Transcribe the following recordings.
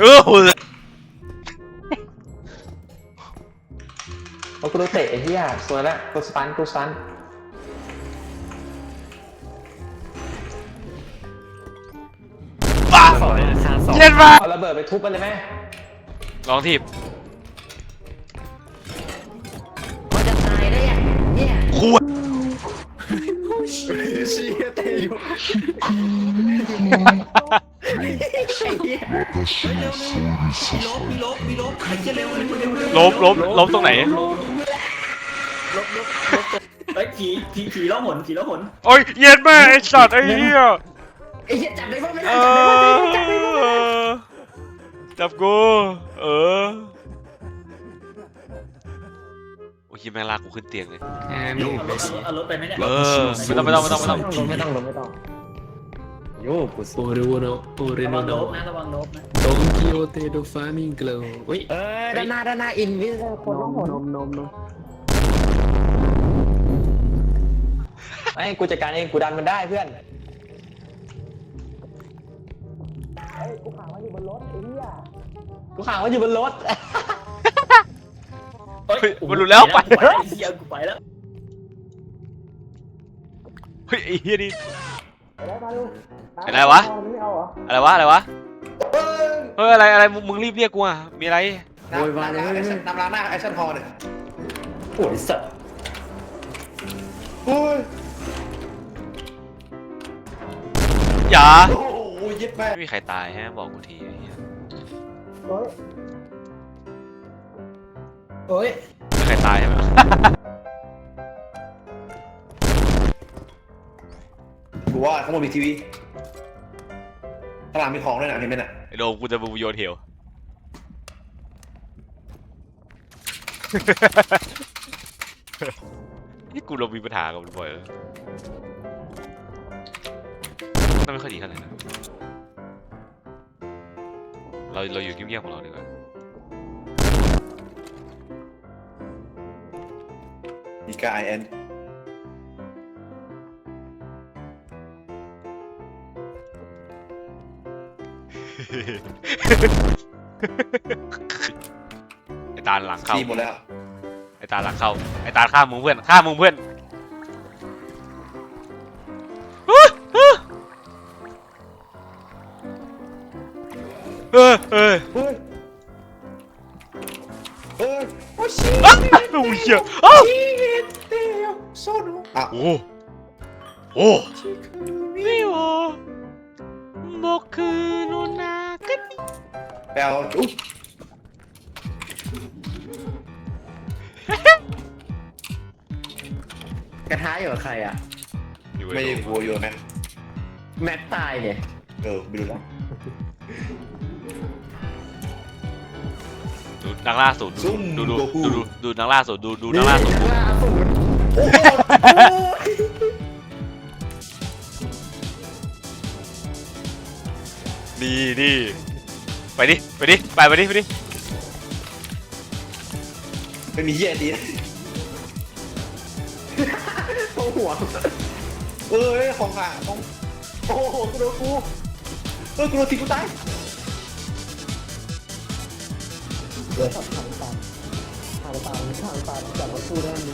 เออโหเอากูโดนเตะไอ้เหี้ยสวยแล้วกูสตันกูสตันบ้าสองเลยนะคาสองเย็นมาเอาระเบิดไปทุบมันเลยไหมลองทีบมันจะตายได้ยังเนี่ยคูดเชี่ยเตะอยู่ ลบมีลบมีลบใครจะเร็วเร็วเร็วเร็วลบลบลบตรงไหน ลบลบลบลบเฮ้ยผีผีผีล้อหนผีล้อหนโอ้ยเย็นแม่ไอ้สัตว์ไอ้เหี้ยไอ้เหี้ยจับได้ป่ะไม่ได้จับได้ป่ะจับได้ป่ะอจับกูเออโอ้ยแม่งลากกูขึ้นเตียงเลย เอารถเอารถไปไหมเนี่ย เออไม่ต้องไม่ต้องไม่ต้องไม่ต้อง ไม่ต้องลงไม่ต้อง โยกุโอเรโอโนโอเรระโนวังโนโดบนะระวังโดบนะโตเกียวเตโดฟามิงเกลเฮ้ยเออด้านหน้าด้านหน้าอินวิสคนนต้องมหนนมนมนมไอ้กูจัดการเองกูดันมันได้เพื่อนเฮ้ยกูขังมันอยู่บนรถไอ้เหี้ยกูขังมันอยู่บนรถ เฮ้ยมันหลุดแล้วไป ไอ้เหี้ยกูไปแล้ว เฮ้ยไอ้เหี้ยนี่ไปแล้วมาดู อะไรวะไม่เอาเหรออะไรวะ อะไรวะ เฮ้ยอะไรอะไรมึงมึงรีบเรียกกูอะ มีอะไร โวยวายเลยนำร้านหน้าแอคชั่นฮอลเนี่ยโอ้ยสัตว์โอ้ยอย่า โอ้โหยิบแม่ไม่มีใครตายฮะ บอกกูทีไอ้เหี้ยเฮ้ยโอ้ยไม่มีใครตายใช่ไหม กูว่าข้างบนมีทีวีข้างหลังมีของด้วยนะเห็นไหมน่ะไอ้โดมกูจะบูโยนเหว นี่กูเรามีปัญหากับมันบ่อยแล้วนั่นไม่ค่อยดีเท่าไหร่นะ เราเราอยู่เงียบๆของเราดีกว่ามีกาไอเอ็น ไอ้ตาหลังเข้า ทีหมดแล้ว ไอ้ตาหลังเข้าไอ้ตาฆ่ามึงเพื่อนฆ่ามึงเพื่อนเออเออ เฮ้ยเฮ้ยโอ้ชิ อ้าวโอ้ยเหี้ยอ้าว เตลโซโนอ่ะ โอ้โอ้นี่วะ僕の中に ไปเอาอุ๊ยกระทะอยู่กับใครอะ อยู่ไม่ไอ้ได้โดวัวอยู่ไหมแมทตายเนี่ยเออไม่รู้แล้วดูนักล่าสุดซุ่มดูดูโกคูดูดูดูนักล่าสุดดูดูนักล่าสุดล่าสุดโอ้โห นี่นี่ไปดิ ไปดิ ไปไปดิ ไปดิ ไม่มีเหี้ยดีนะโอ้หัวเอ้ยของขาของโอ้โหกูโดนกูเออกูโดนทีกูตายเดี๋ยวขับทางตามทางตามทางตามจากรถตู้ได้ไหม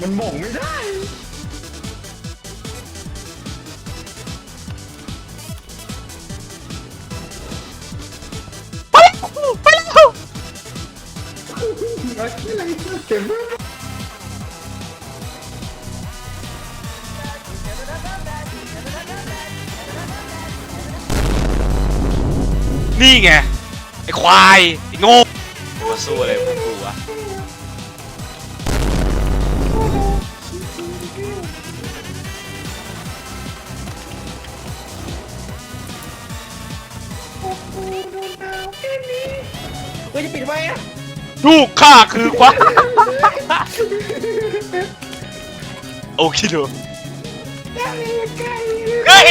มันหม่งไม่ได้ นี่ไง ไอ้ควาย ไอ้โง่มาสู้อะไรพวกกูวะเฮ้ยจะปิดไว้อะ ลูกข้าคือควายโอเคดูเฮ้ย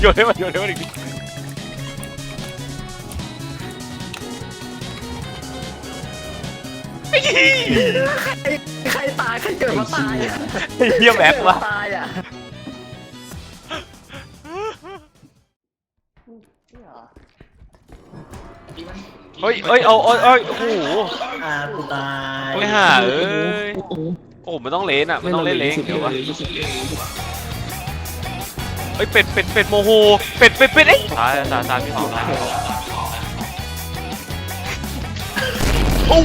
โยนให้มันโยนให้มันอีกทีไอ้ใครตายใครเกิดมาตายอะไอ้เหี้ยแม็กวะตายอะ เฮ้ยเฮ้ยเอาเอาเอาโอ้โหอ่ากูตายไม่ห่าเอ้ย โอ้โหโอ้โหมันต้องเลนอะ มันต้องเล่นเลนสุดเดี๋ยววะเลยสุดเลยเฮ้ยเป็ดเป็ดเป็ดโมโห เป็ดเป็ดเป็ดเอ้ยตายตายตายพี่ของตายโอ้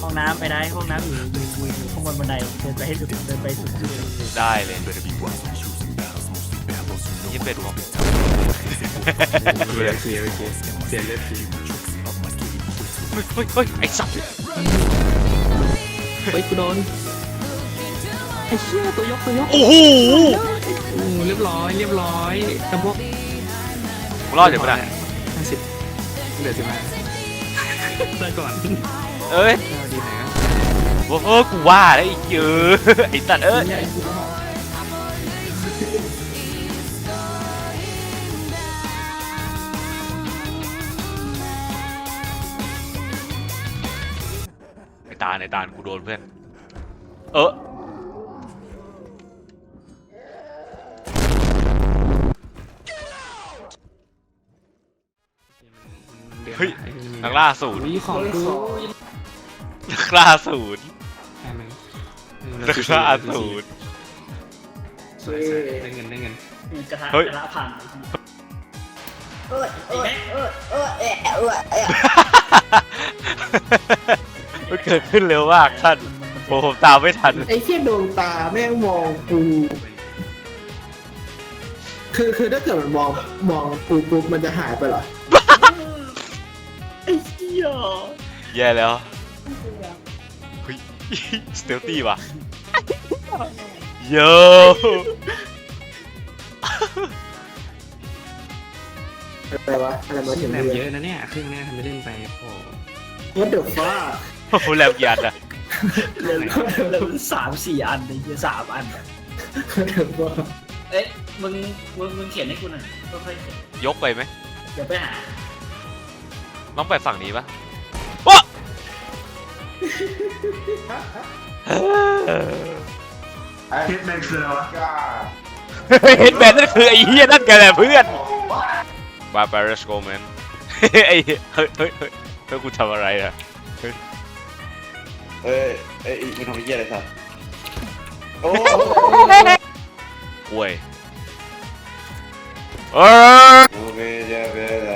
ห้องน้ำไปได้ห้องน้ำอยู่อยู่อยู่ข้างบนบันไดเดินไปให้สุดเดินไปสุดที่เลยได้เลยยี่เป็ดบอกเสียเสียเสียเสียเลือดเฮ้ยเฮ้ยเฮ้ยไอ้สัตว์เฮ้ยกูโดนไอ้เชี่ยตัวยกตัวยกโอ้โหโอ้เรียบร้อยเรียบร้อยกระบอกมึงรอดเดี๋ยวมึงนะห้าสิบเหลือสิบห้าได้ก่อนเอ้ยดีไหนะ โอ้โหกูว่าแล้วไอ้เจอไอ้สัตว์เอ้ยไอ้ตาลไอ้ตาลกูโดนเพื่อน เออเฮ้ยนักล่าศูนย์อุ้ยของกูนักล่าศูนย์ใช่ไหม นักล่าศูนย์สวยสวยได้เงินได้เงิน กระทะเฮ้ย กระทะพังมันเกิดขึ้นเร็วมากท่านโอ้ผมตามไม่ทัน ไอ้เชี่ยดวงตาแม่งมองกู คือคือถ้าเกิดมันมองมองกูปุ๊บมันจะหายไปเหรอ ไอ้เหี้ยแย่แล้วเฮ้ย สเตลตี้ว่ะโยอะไรวะอะไรมาถึงแรมเยอะนะเนี่ยเครื่องเนี้ยทำไปเล่นไปโอ้โห What the fuck โอ้โหแลมยันอะเหลือเหลือสามสี่อันไอ้เหี้ยสามอันอะเอ๊ะมึงมึงมึงเขียนให้กูหน่อยค่อยๆเขียนยกไปไหมเดี๋ยวไปหาน้องไปฝั่งนี้ปะ เฮ็ดแม่งคืออะไรวะเห็นแบบนั่นคือไอ้เฮียนั่นกันแหละเพื่อนบาบาร์สโกแมนไอ้เฮ้ยเฮ้ยเฮ้ยเฮ้ยเฮ้ยกูทำอะไรอะเอ้ยเอ้ยมึงทำไอ้เหี้ยอะไรสัตว์โอ้ห่วยเออโอ้ไม่จะเป็นอะไร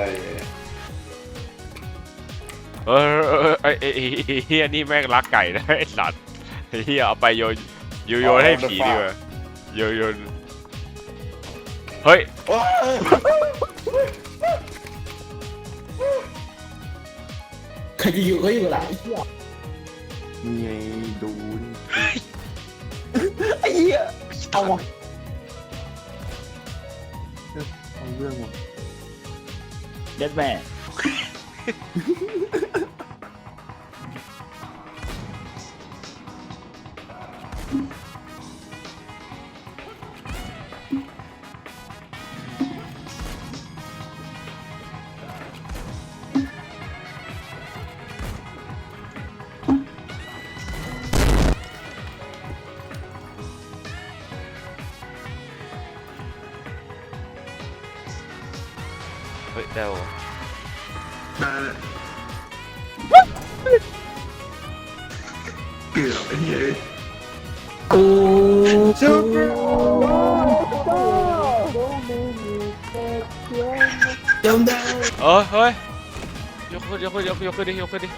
เออไอ้ไอ้ไอ้ เฮียนี่แม่งรักไก่นะไอ้สัตว์ไอ้เฮียเอาไปโยนโยนโยนให้ผีดีกว่าโยนโยนเฮ้ยโอ้ยใครจะอยู่ก็อยู่หลังไอ้เหี้ยไงดูนไอ้เหี้ยเอาวะเอาเรื่องว่ะเด็ดแม่ เฮ้ยเดี๋ยวได้เลยเกือบไอ้เหี้ยกูชุบจำได้เออเฮ้ยยกขึ้นยกขึ้นยกขึ้นยกขึ้นดิยกขึ้นดิ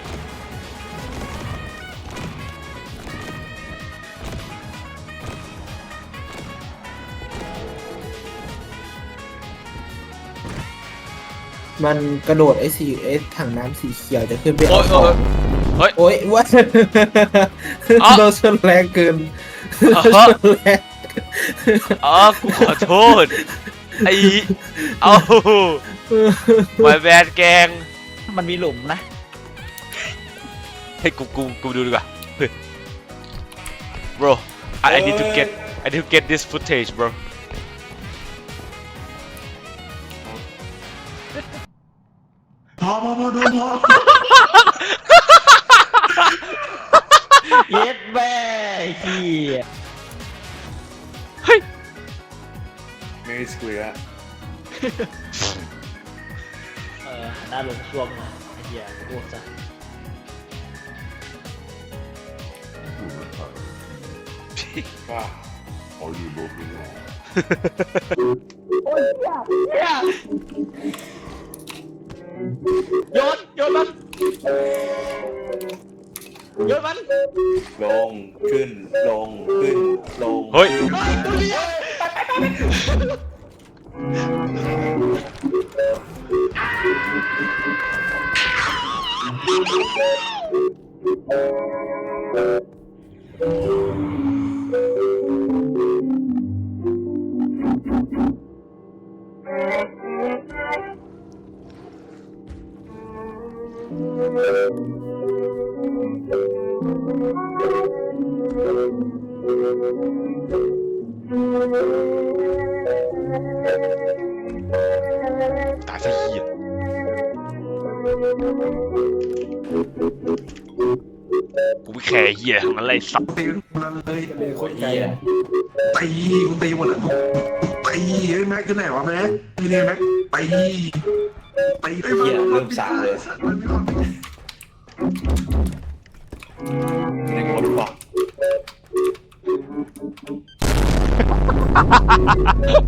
มันกระโดดไอ้สีไอ้ถังน้ำสีเขียวจะขึ้นไปโอ้เอายขโอ้อยงเฮ้ย โอ้ยว่าอ๋อ เราชนแรงเกินอ๋อเราชนแรงอ๋อกูขอโทษ ไอ้เอามาแบนแกง มันมีหลุมนะ ให้กูกูกูดูดีกว่า bro I, I need to get I need to get this footage bro พ อพอพอโดนพอเย็ดแม่เฮียไม่ได้สกุลละเออหันหน้าลงช่วงนะไอ้เฮียอ้วกจ้ะว่าโย นโยนมันโยนมันลงขึ้นลงขึ้นลงเฮ้ยเฮ้ยตัวเนี้ย ตายซะเหี้ยกูไม่แคร์เหี้ยทั้งนั้นเลยสัตว์ตีมันเลยเป็นคนไกลอะตีกูตีหมดแล้วตีเฮ้ยแม็กอยู่ไหนวะแม็กนี่เนี่ยแม็กตีตีไอ้มันมันมีคนในหัวรู้ป่ะ ハハハハ